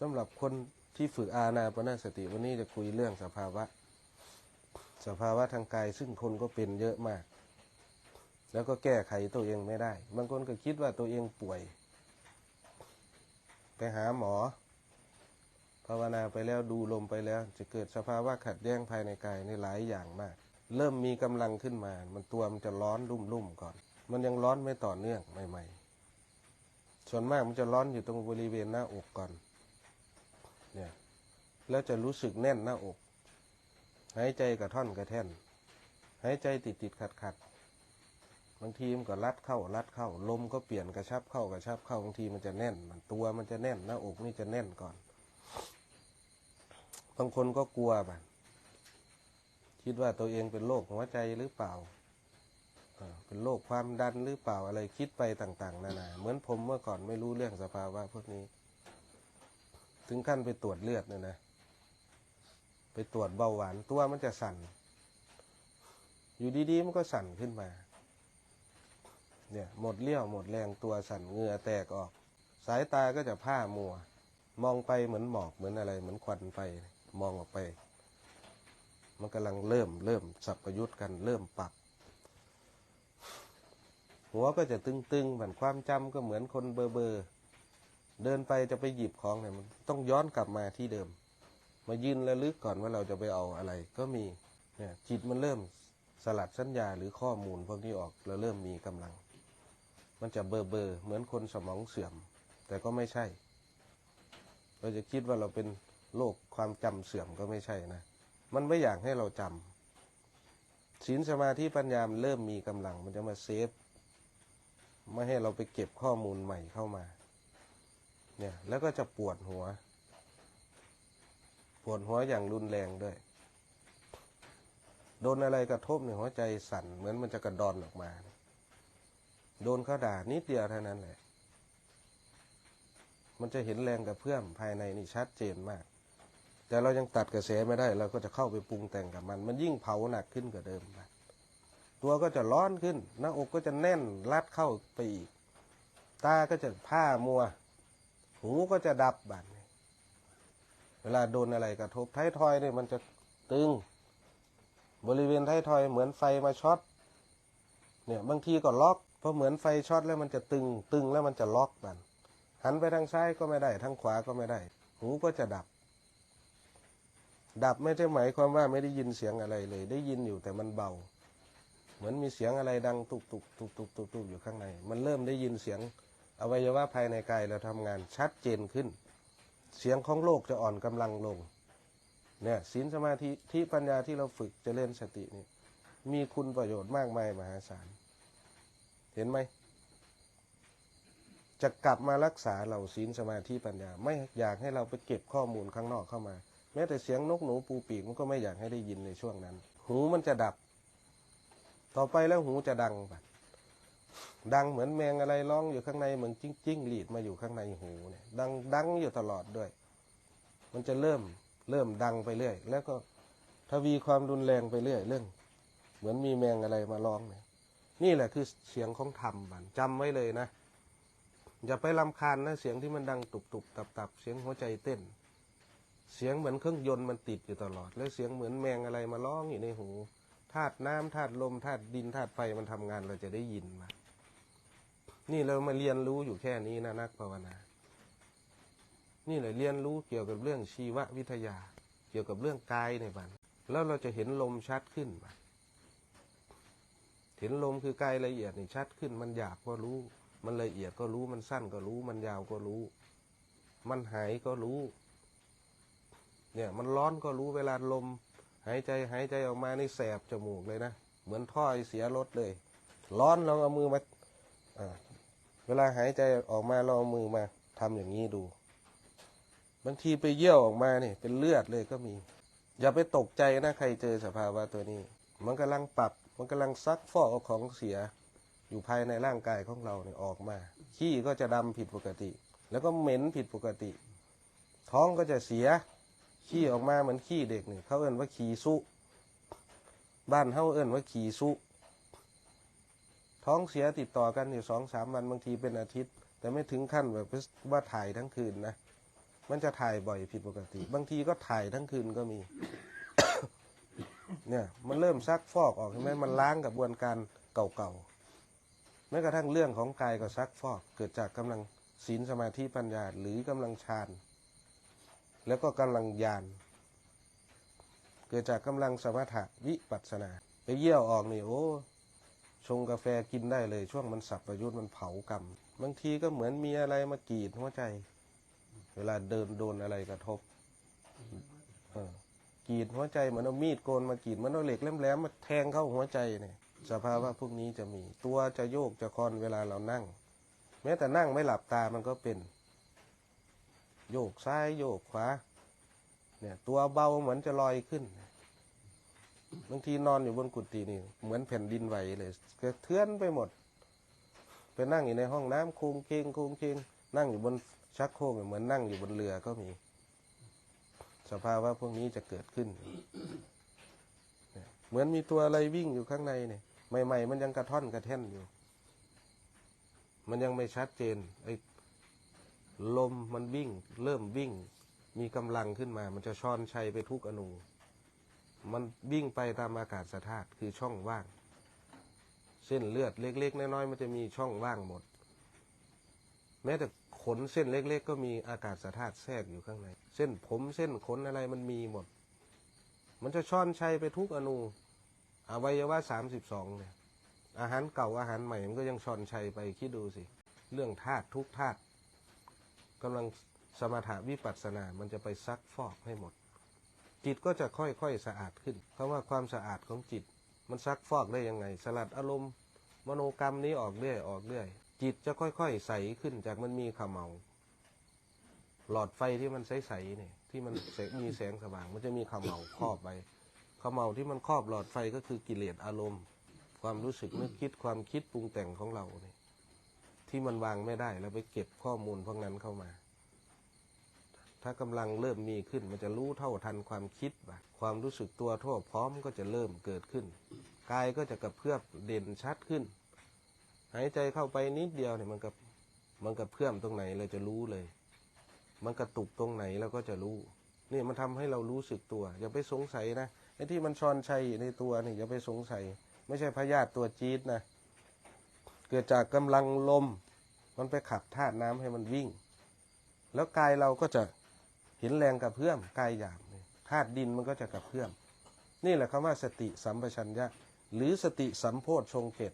สำหรับคนที่ฝึกอาณาปณสติวันนี้จะคุยเรื่องสภาวะ สภาวะทางกายซึ่งคนก็เป็นเยอะมาก แล้วก็แก้ไขตัวเองไม่ได้ บางคนก็คิดว่าตัวเองป่วย ไปหาหมอ ภาวนาไปแล้วดูลมไปแล้ว จะเกิดสภาวะขัดแย้งภายในกายในหลายอย่างมาก เริ่มมีกำลังขึ้นมา มันตัวมันจะร้อนรุ่มๆก่อน มันยังร้อนไม่ต่อเนื่องใหม่ ๆ ส่วนมากมันจะร้อนอยู่ตรงบริเวณหน้าอกก่อน เนี่ย แล้วจะรู้สึกแน่นหน้าอก หายใจกระท่อนกระแท่น หายใจติดติดขัดขัดบางทีมันก็รัดเข้ารัดเข้า ลมก็เปลี่ยนกระชับเข้ากระชับเข้าบางทีมันจะแน่น มันตัวมันจะแน่นหน้าอกนี่จะแน่นก่อน บางคนก็กลัวแบบคิดว่าตัวเองเป็นโรคหัวใจหรือเปล่าเป็นโรคความดันหรือเปล่าอะไรคิดไปต่าง ๆ นานาเหมือนผมเมื่อก่อนไม่รู้เรื่องสภาวะพวกนี้ ถึงขั้นไปตรวจเลือดเนี่ยนะ ไปตรวจเบาหวานตัวมันจะสั่น อยู่ดีๆมันก็สั่นขึ้นมา เนี่ยหมดเลี้ยวหมดแรงตัวสั่นเหงื่อแตกออก สายตาก็จะผ้ามัว มองไปเหมือนหมอกเหมือนอะไร เหมือนควันไฟมองออกไป มันกำลังเริ่มเริ่มสับประยุทธ์กันเริ่มปรับหัวก็จะตึงๆเหมือนความจำก็เหมือนคนเบอเบอร์ เดินไปจะไปหยิบของเนี่ยมันต้องย้อนกลับมาที่เดิม มายืนระลึกก่อนว่าเราจะไปเอาอะไร ก็มีเนี่ยจิตมันเริ่มสลัดสัญญาหรือข้อมูลพวกนี้ออกแล้วเริ่มมีกำลัง มันจะเบอร์เบอร์เหมือนคนสมองเสื่อม แต่ก็ไม่ใช่ เราจะคิดว่าเราเป็นโรคความจำเสื่อมก็ไม่ใช่นะ มันไม่อยากให้เราจำศีลสมาธิปัญญามเริ่มมีกำลัง มันจะมาเซฟไม่ให้เราไปเก็บข้อมูลใหม่เข้ามา เนี่ย แล้วก็จะปวดหัว ปวดหัวอย่างรุนแรงด้วย โดนอะไรกระทบเนี่ยหัวใจสั่น เหมือนมันจะกระดอนออกมา โดนเขาด่านิดเดียวเท่านั้นแหละ มันจะเห็นแรงกระเพื่อมภายในนี่ชัดเจนมาก แต่เรายังตัดกระแสไม่ได้เราก็จะเข้าไปปรุงแต่งกับมัน มันยิ่งเผาหนักขึ้นกว่าเดิมตัวก็จะร้อนขึ้น หน้าอกก็จะแน่นรัดเข้าไปอีก ตาก็จะผ้ามัว หูก็จะดับบัดนี้เวลาโดนอะไรกระทบท้ายทอยเนี่ยมันจะตึง บริเวณท้ายทอยเหมือนไฟมาช็อตเนี่ยบางทีก็ล็อกเพราะเหมือนไฟช็อตแล้วมันจะตึง ตึงแล้วมันจะล็อกมันหันไปทางซ้ายก็ไม่ได้ทางขวาก็ไม่ได้ หูก็จะดับ ดับไม่ใช่หมายความว่าไม่ได้ยินเสียงอะไรเลย ได้ยินอยู่แต่มันเบา เหมือนมีเสียงอะไรดังตุกตุกตุกตุกตุกตุกอยู่ข้างใน มันเริ่มได้ยินเสียง อวัยวะภายในกายเราทำงานชัดเจนขึ้น เสียงของโลกจะอ่อนกำลังลงเนี่ยศีลสมาธิที่ปัญญาที่เราฝึกจะเจริญสตินี่มีคุณประโยชน์มากมายมหาศาล เห็นไหม จะกลับมารักษาเราศีลสมาธิปัญญา ไม่อยากให้เราไปเก็บข้อมูลข้างนอกเข้ามา แม้แต่เสียงนกหนูปูปีกมันก็ไม่อยากให้ได้ยินในช่วงนั้น หูมันจะดับ ต่อไปแล้วหูจะดังแบบ ดังเหมือนแมงอะไรร้องอยู่ข้างในเหมือนจิ้งจิ้งหรีดมาอยู่ข้างในหูเนี่ย ดังดังอยู่ตลอดด้วย มันจะเริ่มเริ่มดังไปเรื่อย แล้วก็ทวีความรุนแรงไปเรื่อยเรื่อง เหมือนมีแมงอะไรมาร้องเนี่ย นี่แหละคือเสียงของธรรมบันจำไว้เลยนะอย่าไปลำคาญนะเสียงที่มันดังตุบตุบตับตับเสียงหัวใจเต้น เสียงเหมือนเครื่องยนต์มันติดอยู่ตลอด แล้วเสียงเหมือนแมงอะไรมาร้องอยู่ในหูธาตุน้ำธาตุลมธาตุดินธาตุไฟมันทำงานเราจะได้ยินมา นี่เรามาเรียนรู้อยู่แค่นี้นะนักภาวนา นี่แหละเรียนรู้เกี่ยวกับเรื่องชีววิทยา เกี่ยวกับเรื่องกายในบันแล้วเราจะเห็นลมชัดขึ้นมาเห็นลมคือกายละเอียดนี่ชัดขึ้น มันหยาบก็รู้ มันละเอียดก็รู้ มันสั้นก็รู้ มันยาวก็รู้ มันหายก็รู้ เนี่ย มันร้อนก็รู้เวลาลม หายใจหายใจออกมานี่แสบจมูกเลยนะ เหมือนท่อไอเสียรถเลย ร้อนลองเอามือมา เวลาหายใจออกมาลองเอามือมาทำอย่างนี้ดู บางทีไปเยี่ยวออกมาเนี่ยเป็นเลือดเลยก็มี อย่าไปตกใจนะใครเจอสภาวะตัวนี้ มันกำลังปรับ มันกำลังซักฟอกเอาของเสีย อยู่ภายในร่างกายของเราเนี่ยออกมา ขี้ก็จะดำผิดปกติ แล้วก็เหม็นผิดปกติ ท้องก็จะเสีย ขี้ออกมาเหมือนขี้เด็กเนี่ยเขาเอิ้นว่าขี้ซุบ้านเฮาเอิ้นว่าขี้ซุ ท้องเสียติดต่อกันอยู่สองสามวันบางทีเป็นอาทิตย์ แต่ไม่ถึงขั้นแบบว่าถ่ายทั้งคืนนะมันจะถ่ายบ่อยผิดปกติ บางทีก็ถ่ายทั้งคืนก็มี เนี่ยมันเริ่มซักฟอกออกใช่ไหมมันล้างกระบวนการเก่าๆแม้กระทั่งเรื่องของกายก็ซักฟอกเกิดจากกำลังศีลสมาธิปัญญาหรือกำลังฌานแล้วก็กำลังญาณเกิดจากกำลังสมถะวิปัสสนา ไปเยี่ยวออกนี่โอ้ ชงกาแฟกินได้เลย ช่วงมันสับประยุทธ์มันเผากรรมบางทีก็เหมือนมีอะไรมากรีดหัวใจ เวลาเดินโดนอะไรกระทบกรีดหัวใจเหมือนเอามีดโกนมากรีดเหมือนเอาเหล็กแหลมๆมาแทงเข้าหัวใจเนี่ยสภาวะพวกนี้จะมี ตัวจะโยกจะคลอนเวลาเรานั่ง แม้แต่นั่งไม่หลับตามันก็เป็น โยกซ้ายโยกขวาเนี่ย ตัวเบาเหมือนจะลอยขึ้น บางทีนอนอยู่บนกุฏินี่ เหมือนแผ่นดินไหวเลยกระเทือนไปหมด ไปนั่งอยู่ในห้องน้ำโคงเคงโคงเคงนั่งอยู่บนชักโครกเหมือนนั่งอยู่บนเรือก็มี สภาวะพวกนี้จะเกิดขึ้นเนี่ยเหมือนมีตัวอะไรวิ่งอยู่ข้างในเนี่ยใหม่ๆมันยังกระท่อนกระแท่นอยู่ มันยังไม่ชัดเจนไอ้ลมมันวิ่ง เริ่มวิ่ง มีกำลังขึ้นมา มันจะช้อนชัยไปทุกอนู มันวิ่งไปตามอากาศธาตุคือช่องว่าง เส้นเลือดเล็ก ๆ น้อยๆมันจะมีช่องว่างหมด แม้แต่ขนเส้นเล็ก ๆ ก็มีอากาศธาตุแทรกอยู่ข้างใน เส้นผมเส้นขนอะไรมันมีหมด มันจะช้อนชัยไปทุกอนูอวัยวะสามสิบสองเนี่ยอาหารเก่าอาหารใหม่มันก็ยังช้อนชัยไปคิดดูสิ เรื่องธาตุทุกธาตุกำลังสมถะวิปัสสนา มันจะไปซักฟอกให้หมด จิตก็จะค่อยๆสะอาดขึ้น เพราะว่าความสะอาดของจิต มันซักฟอกได้ยังไง สลัดอารมณ์ มโนกรรมนี้ออกเรื่อยออกเรื่อย จิตจะค่อยๆใสขึ้นจากมันมีขมเมาหลอดไฟที่มันใสๆเนี่ย ที่มันมีแสงสว่าง มันจะมีขมเมาครอบไปขมเมาที่มันครอบหลอดไฟก็คือกิเลสอารมณ์ ความรู้สึกนึกคิดความคิดปรุงแต่งของเราเนี่ยที่มันวางไม่ได้แล้วไปเก็บข้อมูลพวกนั้นเข้ามา ถ้ากำลังเริ่มมีขึ้น มันจะรู้เท่าทันความคิดว่าความรู้สึกตัวทั่วพร้อมก็จะเริ่มเกิดขึ้น กายก็จะกระเพื่อมเด่นชัดขึ้น หายใจเข้าไปนิดเดียวเนี่ยมันกับมันกับเพื่อมตรงไหนเราจะรู้เลย มันกระตุกตรงไหนเราก็จะรู้นี่มันทำให้เรารู้สึกตัว อย่าไปสงสัยนะไอ้ที่มันชอนชัยในตัวนี่อย่าไปสงสัย ไม่ใช่พยาธิตัวจี๊ดนะเกิดจากกำลังลม มันไปขับธาตุน้ำให้มันวิ่ง แล้วกายเราก็จะ ห็นแรงกระเพื่อมกายหยาบเนี่ยธาตุดินมันก็จะกระเพื่อม นี่แหละคำว่าสติสัมปชัญญะ หรือสติสัมโพธชงเกต